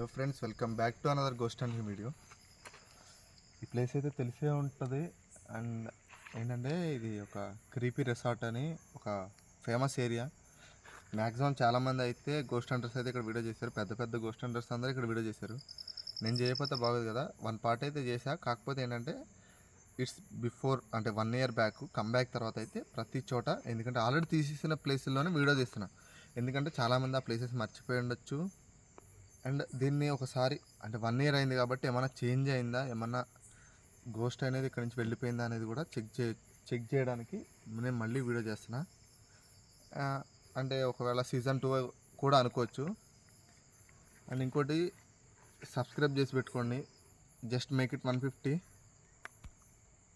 Hello friends welcome back to another ghost and video ఈ place అయితే తెలిసే ఉంటుంది. అండ్ ఏంటంటే ఇది ఒక క్రీపీ రిసార్ట్ అని ఒక ఫేమస్ ఏరియా మ్యాక్సిమం చాలామంది అయితే గోస్ట్ హంటర్స్ అయితే ఇక్కడ వీడియో చేశారు. పెద్ద పెద్ద గోస్ట్ హంటర్స్ అందరూ ఇక్కడ వీడియో చేశారు. నేను చేయకపోతే బాగోదు కదా. వన్ పార్ట్ అయితే చేశా. కాకపోతే ఏంటంటే ఇట్స్ బిఫోర్ అంటే one year back come back తర్వాత అయితే ప్రతి చోట ఎందుకంటే ఆల్రెడీ తీసేసిన ప్లేసుల్లోనే వీడియో చేస్తున్నా ఎందుకంటే చాలామంది ఆ ప్లేసెస్ మర్చిపోయి ఉండొచ్చు. అండ్ దీన్ని ఒకసారి అంటే వన్ ఇయర్ అయింది కాబట్టి ఏమైనా చేంజ్ అయిందా? ఏమన్నా గోస్ట్ అనేది ఇక్కడ నుంచి వెళ్ళిపోయిందా అనేది కూడా చెక్ చే చెక్ చేయడానికి నేను మళ్ళీ వీడియో చేస్తున్నా. అంటే ఒకవేళ సీజన్ టూ కూడా అనుకోవచ్చు. అండ్ ఇంకోటి సబ్స్క్రైబ్ చేసి పెట్టుకోండి. Just make it one fifty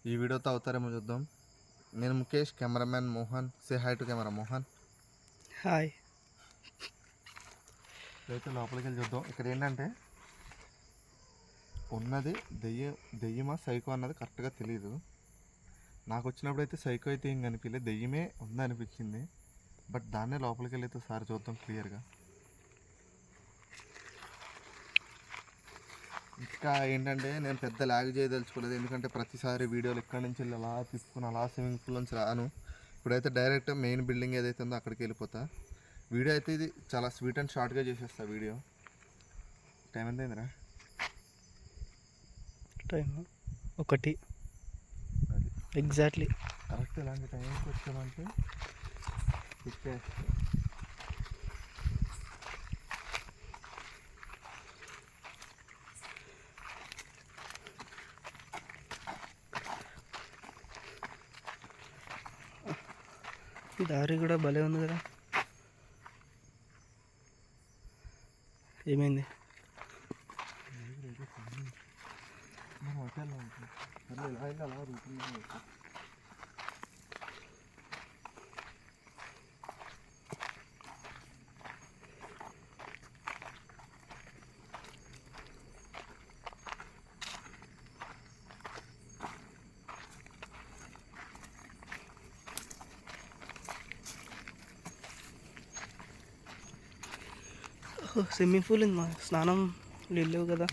ఈ వీడియోతో అవుతారేమో చూద్దాం. నేను Mukesh cameraman Mohan. Say hi to camera Mohan. Hi అయితే లోపలికి వెళ్ళి చూద్దాం. ఇక్కడ ఏంటంటే ఉన్నది దెయ్యం దెయ్యమా సైకో అన్నది కరెక్ట్గా తెలియదు నాకు వచ్చినప్పుడు అయితే సైకో అయితే ఏం కనిపించలేదు దెయ్యమే ఉందనిపించింది బట్ దాన్నే లోపలికి వెళ్ళి సారి చూద్దాం క్లియర్గా ఇంకా ఏంటంటే నేను పెద్ద లాగ్ చేయదలుచుకోలేదు ఎందుకంటే ప్రతిసారి వీడియోలు ఎక్కడి నుంచి వెళ్ళి అలా తీసుకుని అలా స్విమ్మింగ్ పూల్ నుంచి రాను. ఇప్పుడైతే డైరెక్ట్ మెయిన్ బిల్డింగ్ ఏదైతే ఉందో అక్కడికి వెళ్ళిపోతా. వీడియో అయితే ఇది చాలా స్వీట్ అండ్ షార్ట్గా చేసేస్తా వీడియో. టైం ఎంత అయిందిరా టైం ఒకటి. అది. ఎగ్జాక్ట్లీ కరెక్ట్ ఇలాంటి టైంకి వచ్చామంటే ఈ దారి కూడా భలే ఉంది కదా. ఏమైంది మన హోటల్లో అలా స్విమ్మింగ్ పూల్ ఉంది మా స్నానం లేవు కదా.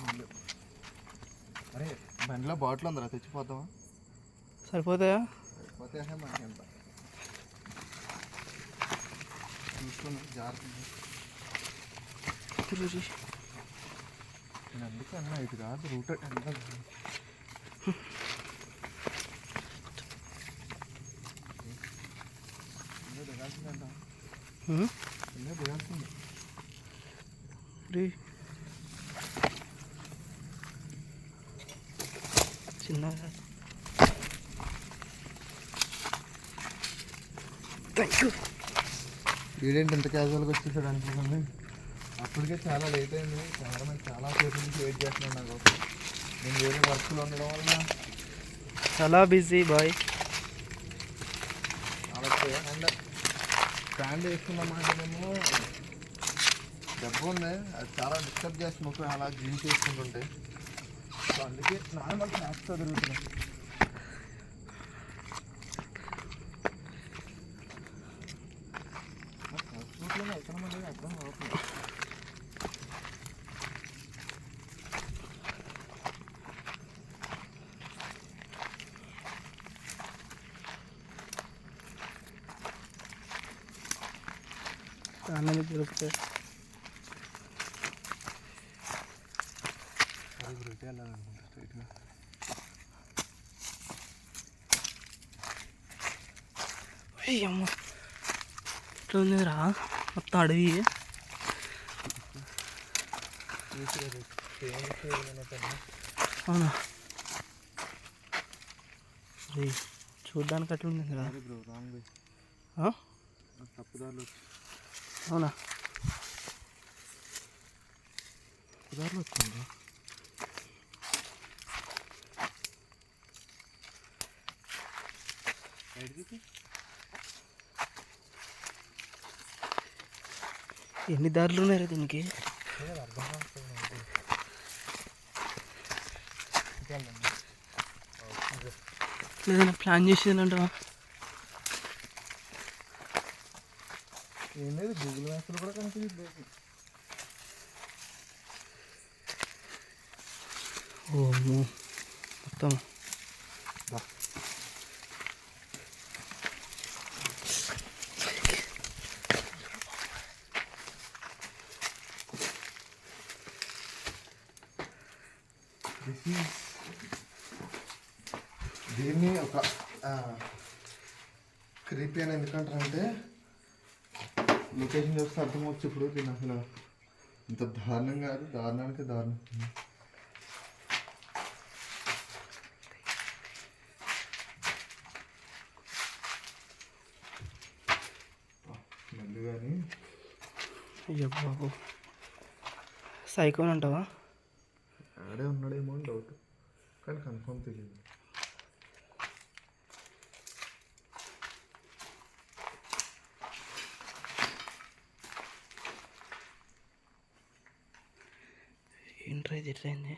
అరే బండిలో బాటిల్ ఉందిరా తెచ్చిపోతావా? సరిపోతాయా? అందుకే అన్నా ఇది కాదు రూట్ ఎంత దిగాల్సిందంట వీడేంటి ఇంత క్యాజువల్గా వచ్చేసాడు అనుకుంటుంది. అప్పటికే చాలా లేట్ అయింది. కెమెరామెన్ చాలా సేపు నుంచి వెయిట్ చేస్తున్నాను నాకు. నేను వేరే వర్క్లో ఉండడం వల్ల చాలా బిజీ బాయ్ చాలా అండ్ స్టాండ్ వేసుకున్నామంటేనేమో దెబ్బ ఉంది. అది చాలా డిస్టర్బ్ చేస్తుంది. అలా జిమ్ చేసుకుంటుంటే. సో అందుకే నార్మల్ స్నాక్స్తో తిరుగుతున్నాను ఎక్కడ అర్థం అవుతుంది అన్నది దొరుకుతాయి అది గురించి వెళ్ళాలనుకుంటా స్ట్రైట్గా అయ్యమ్మ ఇట్లా ఉంది రా మొత్తం అడవి అవునా అది చూడ్డానికి అట్లా ఉంది రా బ్రో రాంగ్ వే ఆ? తప్పుదారులు అవునా? తప్పుదారులు వచ్చింది ఎన్ని దారులు ఉన్నాయి దీనికి ఏదైనా ప్లాన్ చేసేదంటావా? ఏం లేదు గూగుల్ మ్యాప్లో కూడా కనిపించలేదు ఓ అమ్మో. మొత్తం దీన్ని ఒక క్రీపీ అని ఎందుకంటారంటే లొకేషన్ చూస్తే అర్థమవచ్చు ఇప్పుడు దీని అసలు ఇంత దారుణం కాదు దారుణానికి దారుణం. కానీ బాబు. సైకోన్ అంటావా? ఆడే ఉన్నాడేమో అని డౌట్ కానీ కన్ఫర్మ్ తెలియదు. ఇది ఎట్లయింది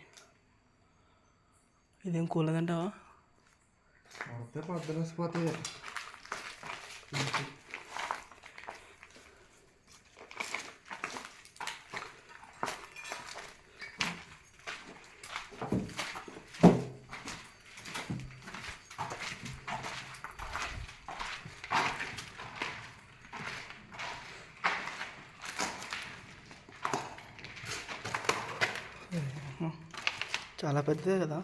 ఇదేం కూలదంటావా పడితే పద్దలేసిపోతాయి చాలా పెద్దదే కదా.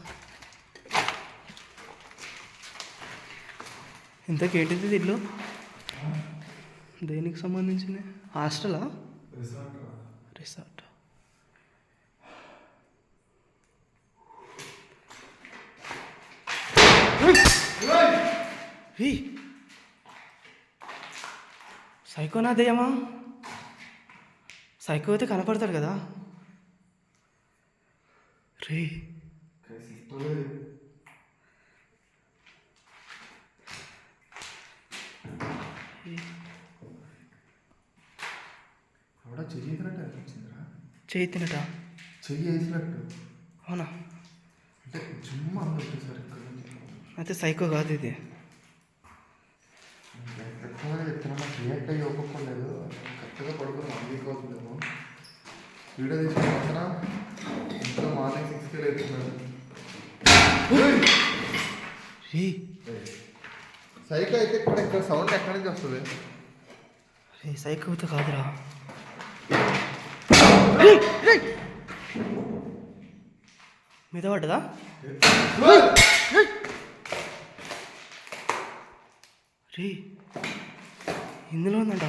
ఇంతకేంటిది ఇది ఇల్లు దేనికి సంబంధించింది? హాస్టలా? రిసార్ట్? సైకోనా దయ్యమా సైకో అయితే కనపడతాడు కదా. రే ఆవిడ చెయ్యి వేసినట్టు అనిపించిందిరా చేయి తినట. చెయ్యి వేసినట్టు. అవునా? అంటే అయితే సైకో కాదు ఇది. ఎక్కువగా చెప్తున్నా రియాక్ట్ అయ్యి ఒప్పుకోలేదు కరెక్ట్గా పడుకుని వన్ వీక్ అవుతుందేమో వీడియో తీసిన పక్కన ఇంట్లో మార్నింగ్ సిక్స్కి లేస్తున్నాడు రే! సైకిల్ అయితే ఇక్కడ ఇక్కడ సౌండ్ ఎక్కడి నుంచి వస్తుంది? రే సైకోతో కాదురా. మీద పడ్డదా? రే ఇందులో ఉందంట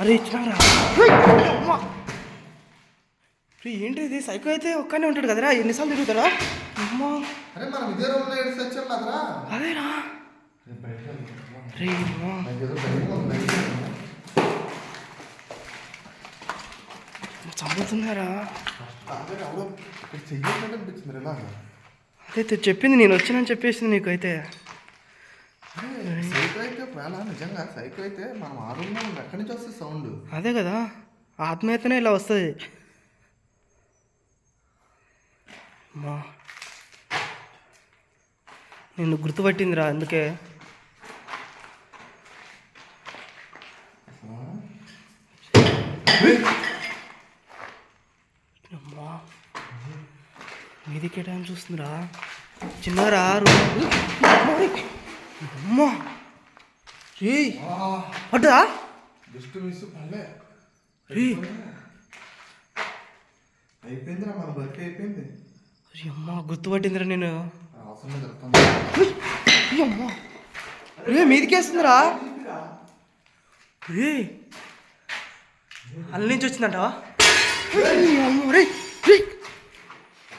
అరే ఇచ్చినారా రే ఏంటి ఇది? సైకో అయితే ఒక్కనే ఉంటాడు కదరా? ఎన్నిసార్లు తిరుగుతారా అమ్మా. అరే మనం ఇదే రూమ్లో ఏడు సచ్చాం కదరా? అదేరా. రే అమ్మా. చంపుతున్నారా? అదే చెప్పింది నేను వచ్చినని చెప్పేసింది నీకు అయితే సైకిల్ అయితే నిజంగా సైకిల్ అయితే మనం ఆ ఉంది ఎక్కడి నుంచి వస్తుంది సౌండ్ అదే కదా ఆత్మీయతనే ఇలా వస్తుంది. అమ్మా. నిన్ను గుర్తుపట్టిందిరా అందుకే. అమ్మా. మీదికే టైం చూస్తుందిరా? చిన్నరా అమ్మా. రే పడ్డా జస్ట్ మిస్ పల్లె. అయిపోయిందిరా మన బర్క్ అయిపోయింది. అమ్మా గుర్తుపట్టిందిరా నేను అమ్మా రే మీదికేస్తుందిరా. రే. అల్ల నుంచి వచ్చిందంటవా? అమ్మో రే రే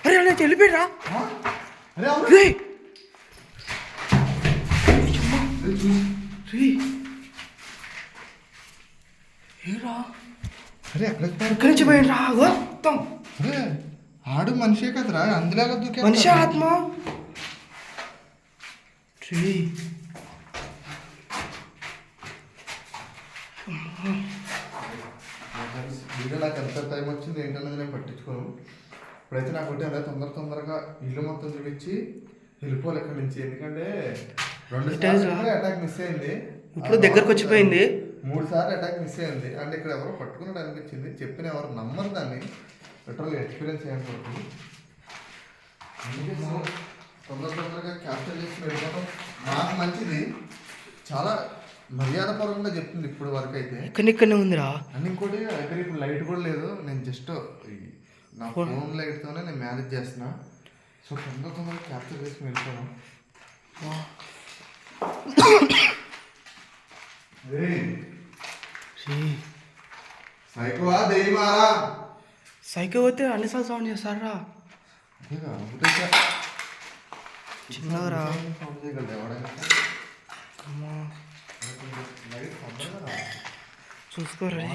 అరే వెళ్ళిపోయిరా రే. ఏరా? అరే ఇక్కడి నుంచి పోయిండ్రా. మొత్తం. ఆడు మనిషే కదరా అందులాగా దూకే మనిషి ఆత్మ. నాకు ఎంత టైం వచ్చింది ఏంటనేది నేను పట్టించుకోను. ఇప్పుడైతే నాకు ఒకటి అదే తొందర తొందరగా ఇల్లు మొత్తం చూపించి వెళ్ళిపోవాలి ఇక్కడి నుంచి. ఎందుకంటే రెండు సార్లు అటాక్ మిస్ అయింది. ఇప్పుడు దగ్గరకు వచ్చిపోయింది. మూడు సార్లు అటాక్ మిస్ అయింది. అండ్ ఇక్కడ ఎవరో పట్టుకున్నట్టు అనిపించింది. చెప్పిన ఎవరు నమ్మరు దాన్ని. పెట్రోల్ ఎక్స్పీరియన్స్ వరకు అందుకే తొందర తొందరగా క్యాప్చర్ చేసి వెళ్ళడం నాకు మంచిది. చాలా మర్యాదపూర్వకంగా చెప్తుంది ఇప్పుడు వరకు అయితే. ఇక్కడనే ఉందిరా. అండ్ ఇంకోటి దగ్గర ఇప్పుడు లైట్ కూడా లేదు. నేను జస్ట్ నా ఫోన్ లైట్తోనే నేను మేనేజ్ చేస్తున్నా. సో తొందర తొందరగా క్యాప్చర్ చేసి వెళ్ళిపోదాం సైకోవా దెయ్యమారా సైకిల్ పోతే అన్నిసార్లు సౌండ్ చేస్తారా అదేగా, ఒకటేసారి చిన్నగా సౌండ్ చేయగలడు ఎవడైనా? అమ్మా. లైట్ తొందరగా రా. చూసుకోరా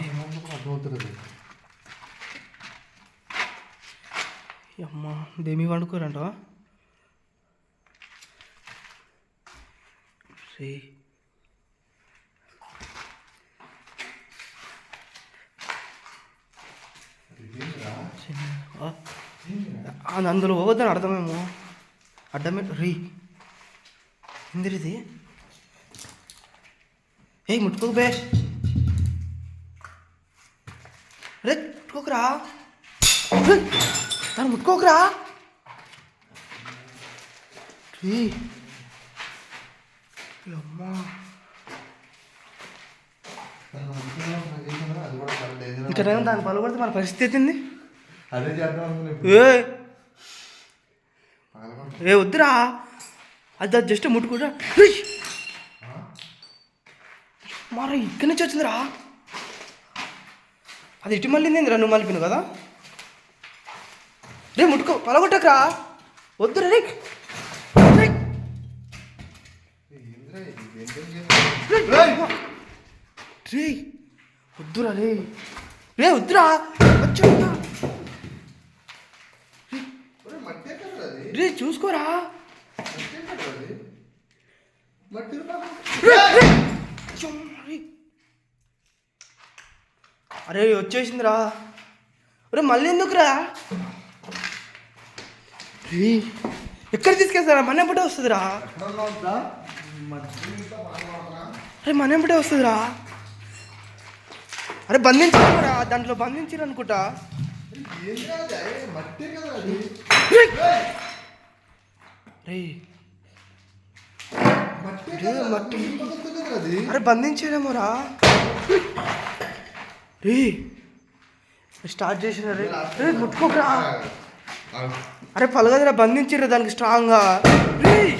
అమ్మ దేమి వండుకోరంట రే ఇదేంటిరా? ఆ, ఆ, అందులో పోవద్దని అర్థమేమో. అడ్డమే రీ. ఇందిరిది ఏ ముట్టుకోకు బే. రే ముట్టుకోకురా. దాన్ని ముట్టుకోకురా. రీ. అమ్మా తను మంచిగా ట్రై చేసిందిరా, అది కూడా చాలా danger. ఇక్కడ దాన్ని పలుకొడితే మన పరిస్థితి ఏంది? అదే చేద్దాం. ఏ. ఏ వద్దురా. అది అది జస్ట్ ముట్టుకుంటా మరి ఇక్కడి నుంచి వచ్చిందిరా. అది ఇటు మళ్ళీ నువ్వు మళ్ళీ కదా? రే ముట్టుకో పలగొట్టకరా. వద్దురా రే రే. రే వద్దురా రే రే వద్దురా ఒరేయ్, మట్టే కదరా అది? రే చూసుకోరా. అరే వచ్చేసిందిరా. ఒరే మళ్ళీ ఎందుకురా? ఎక్కడ తీసుకెళ్తారా? మన ఎంపటే వస్తుందిరా? అరే మన ఎంపటే వస్తుందిరా. అరే బంధించారా దాంట్లో బంధించారు అనుకుంటా మట్టే? రే. రే మట్టే రే? అరే బంధించారేమోరా రే. స్టార్ట్ చేసిన రే రే. ముట్టుకోకరా అరే పలగదురా బంధించిర్రు దానికి స్ట్రాంగ్గా రే?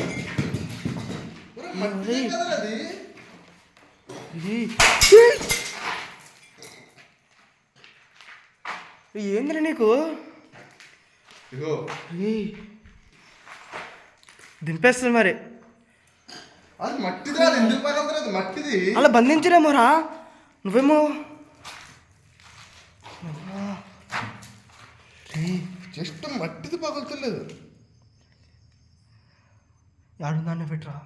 రే. రే, ఏందిరా నీకు? ఇగో రే. దింపేస్తుంది మరి. అది మట్టిది అది ఎందుకు పగలుతుంది అది మట్టిది. అలా నువ్వేమో. జస్ట్ మట్టిది పగులుతలేదు. యాడుందాన్ని పెట్టరా.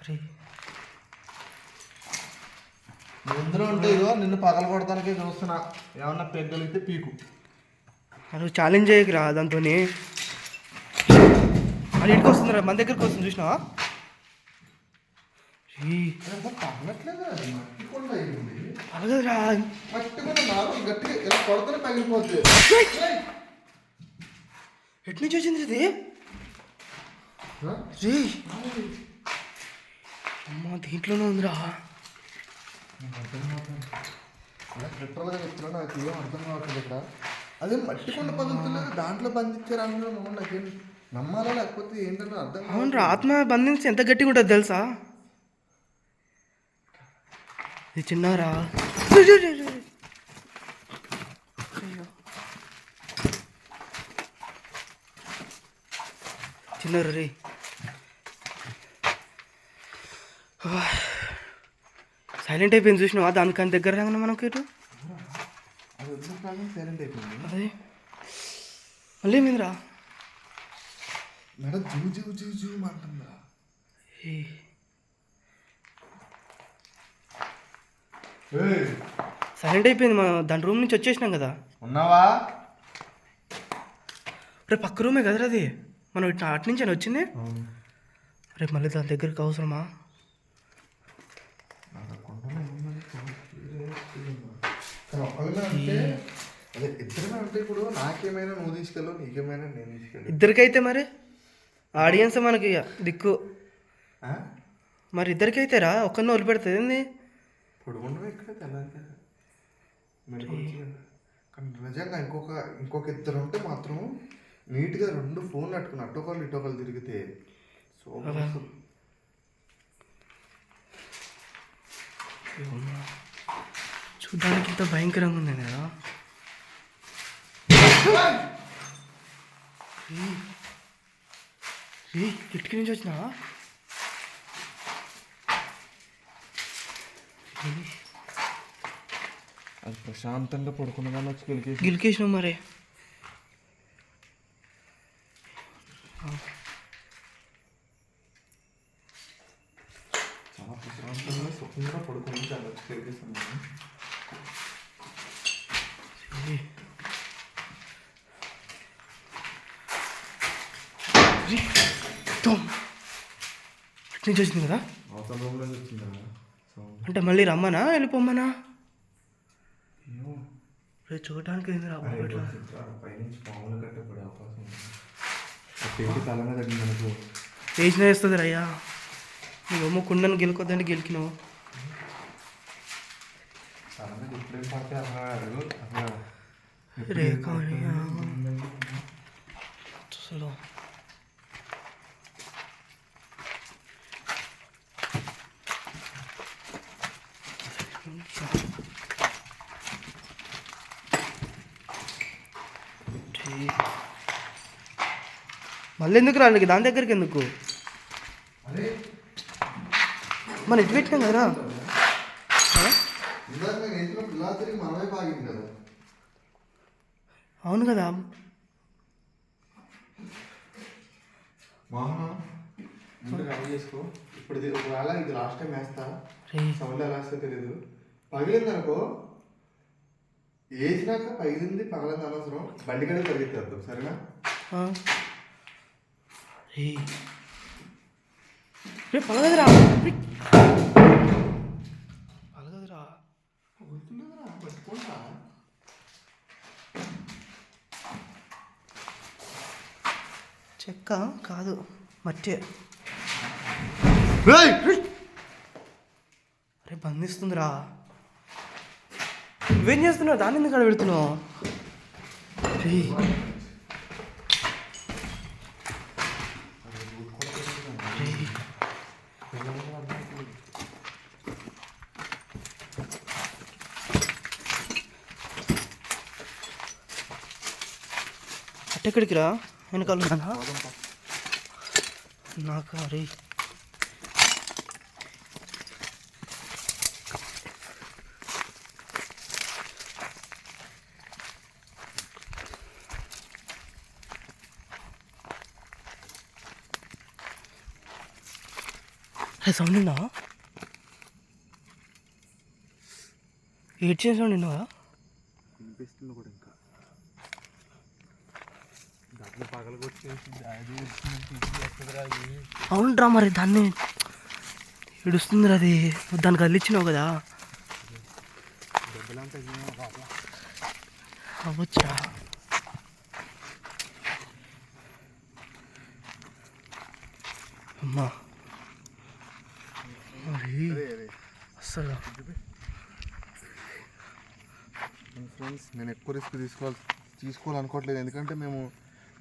అరే. ఇందులో ఉంటే నిన్ను పగల కొడతానికే చూస్తున్నా. ఏమన్నా పెగ్గలిగితే పీకు. నువ్వు ఛాలెంజ్ చేయకురా దాంతో అది ఇంటికి వస్తుందిరా మన దగ్గరికి వస్తుంది చూసినావా? రే, పగలట్లేదు ఎటు నుంచి వచ్చింది ఇది? ఆ? రే. అమ్మ దీంట్లోనే ఉందిరా. చెప్తున్నా నాకు ఏం అర్థం కావట్లేదు ఇక్కడ. అదే మట్టి కొండ పగులుతులేదు దాంట్లో బంధించారు అనుకున్నాను నాకేం నమ్మాలా లేకపోతే ఏంటంటే అర్థం అవును ఆత్మ బంధించి ఎంత గట్టిగా ఉంటుంది తెలుసా? ఇది చిన్నారా? చిన్నారు రే? సైలెంట్ అయిపోయింది చూసినావా? దానికని దగ్గర రాగానే మనకి ఇటు? కాదు సైలెంట్ అయిపోయింది అదే మళ్ళీ ఏమైందిరా మేడం జూ జూ జూ జూ సైలెంట్ అయిపోయింది మనం దాని రూమ్ నుంచి వచ్చేసినాం కదా. ఉన్నావా? రే పక్క రూమే కదరా అది? మనం ఇట్లా అటు నుంచి వచ్చింది? రేపు మళ్ళీ దాని దగ్గరికి అవసరమా? అంటే అదే ఇద్దరమే అంటే ఇప్పుడు నాకేమైనా నువ్వు తీసుకెళ్ళు నీకేమైనా నేను తీసుకెళ్ళి. ఇద్దరికైతే మరి? ఆడియన్స్ మనకి దిక్కు? మరి ఇద్దరికైతే రా ఒక్కరిని వదిలిపెడుతుంది ఏంది? పడుకుంటే ఇక్కడే తెల్లారి. కానీ నిజంగా ఇంకొక ఇంకొక ఇద్దరు ఉంటే మాత్రం నీట్గా రెండు ఫోన్లు అట్టుకుని అట్టొకళ్ళు ఇటొకళ్ళు తిరిగితే అసలు. చూడ్డానికి ఇంత భయంకరంగా ఉంది కదా? కిటికీ నుంచి వచ్చినా? అది ప్రశాంతంగా పడుకున్నదాన్ని వచ్చి కలిగేసి గిలికేసినావు మరి. చాలా ప్రశాంతంగా సుఖంగా పడుకుని దాన్ని వచ్చి కలిగేసాను నుంచి వచ్చింది కదా? అవతల రూమ్లో అంటే మళ్ళీ రమ్మనా? వెళ్ళిపోమ్మనా? చూడటానికి రేపు ఏంది రా బాబు వేసిన వేస్తుంది రయ్యా నువ్వేమో కుండను గెలుకొద్దంటే గెలికినావు. రేఖ అసలు మళ్ళీ ఎందుకు రాలేదు దాని దగ్గరికి ఎందుకు? మన ఇటు బాగింది కదా. అవును కదా. చేసుకో. ఇప్పుడు ఒకవేళ ఇది లాస్ట్ టైం వేస్తా. సౌండ్ ఎలా వస్తే తెలియదు పగిలింది అనుకో వేసినాక పగిలింది పగలింది అనవసరం. బండి కడిగి పరిగెత్తేద్దాం సరేనా. రే రే. పలగదురా రే. పలగదురా చెక్క కాదు మట్టే. అరే బంధిస్తుందిరా. నువ్వేం చేస్తున్నావు? దాన్ని ఎందుకు అక్కడ అట్టెక్కడికి రా? వెనకాల నాకు అరే సౌండ్ విన్నా ఏడ్చిన సౌండ్ విన్నావా వినిపిస్తుంది కూడా ఇంకా దాంట్లో పగల కొట్టేసి అది వచ్చిందంటే అవునరా మరి దాన్ని ఏడుస్తుంది అది. దానికి కదిలిచ్చినావు కదా. అవ్వచ్చా? అమ్మా. మరి అస్సలు. ఫ్రెండ్స్ నేను ఎక్కువ రిస్క్ తీసుకోవాలి తీసుకోవాలనుకోవట్లేదు. ఎందుకంటే మేము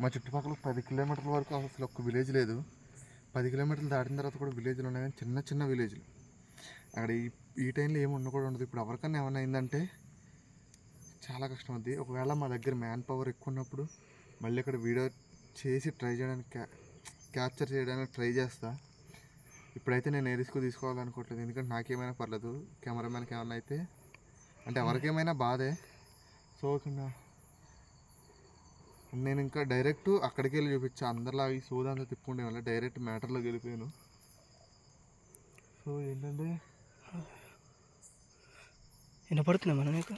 మా చుట్టుపక్కల పది కిలోమీటర్ల వరకు అసలు ఒక్క విలేజ్ లేదు. పది కిలోమీటర్లు దాటిన తర్వాత కూడా విలేజ్లు ఉన్నాయి కానీ చిన్న చిన్న విలేజ్లు అక్కడ ఈ ఈ టైంలో ఏమి ఉండకూడదు ఉండదు. ఇప్పుడు ఎవరికన్నా ఏమైనా అయిందంటే చాలా కష్టం అవుద్ది. ఒకవేళ మా దగ్గర మ్యాన్ పవర్ ఎక్కువ ఉన్నప్పుడు మళ్ళీ ఇక్కడ వీడియో చేసి ట్రై చేయడానికి క్యా క్యాప్చర్ చేయడానికి ట్రై చేస్తా. ఇప్పుడైతే నేను ఏ రిస్క్ తీసుకోవాలనుకోవట్లేదు. ఎందుకంటే నాకేమైనా పర్లేదు. కెమెరామ్యాన్కి ఏమైనా అయితే అంటే ఎవరికేమైనా బాధే. సో ఇక్కడ నేను ఇంకా డైరెక్ట్ అక్కడికి వెళ్ళి చూపించా అందరిలా ఈ సోదంతా తిప్పుకుండే వల్ల డైరెక్ట్ మ్యాటర్లోకి వెళ్ళిపోయాను. సో ఏంటంటే? వినపడుతుందా మన నీకు?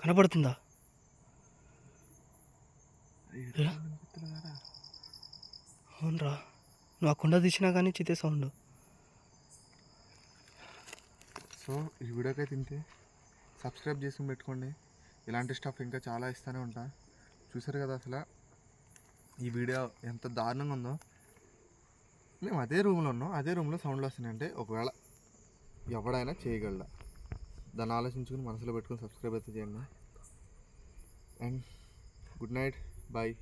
కనపడుతుందా? అవునరా. నువ్వు ఆ కుండ తీసినా కానీ చితే సౌండ్. సో ఈ వీడియోకి అయితే ఇంతే. సబ్స్క్రైబ్ చేసుకుని పెట్టుకోండి. ఇలాంటి స్టఫ్ ఇంకా చాలా ఇస్తూనే ఉంటా. చూసారు కదా అసలు ఈ వీడియో ఎంత దారుణంగా ఉందో. మేము అదే రూమ్లో ఉన్నాం అదే రూమ్లో సౌండ్లు వస్తున్నాయంటే ఒకవేళ ఎవడైనా చేయగలడా? దాన్ని ఆలోచించుకుని మనసులో పెట్టుకుని సబ్స్క్రైబ్ అయితే చేయండి. And good night bye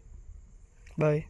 bye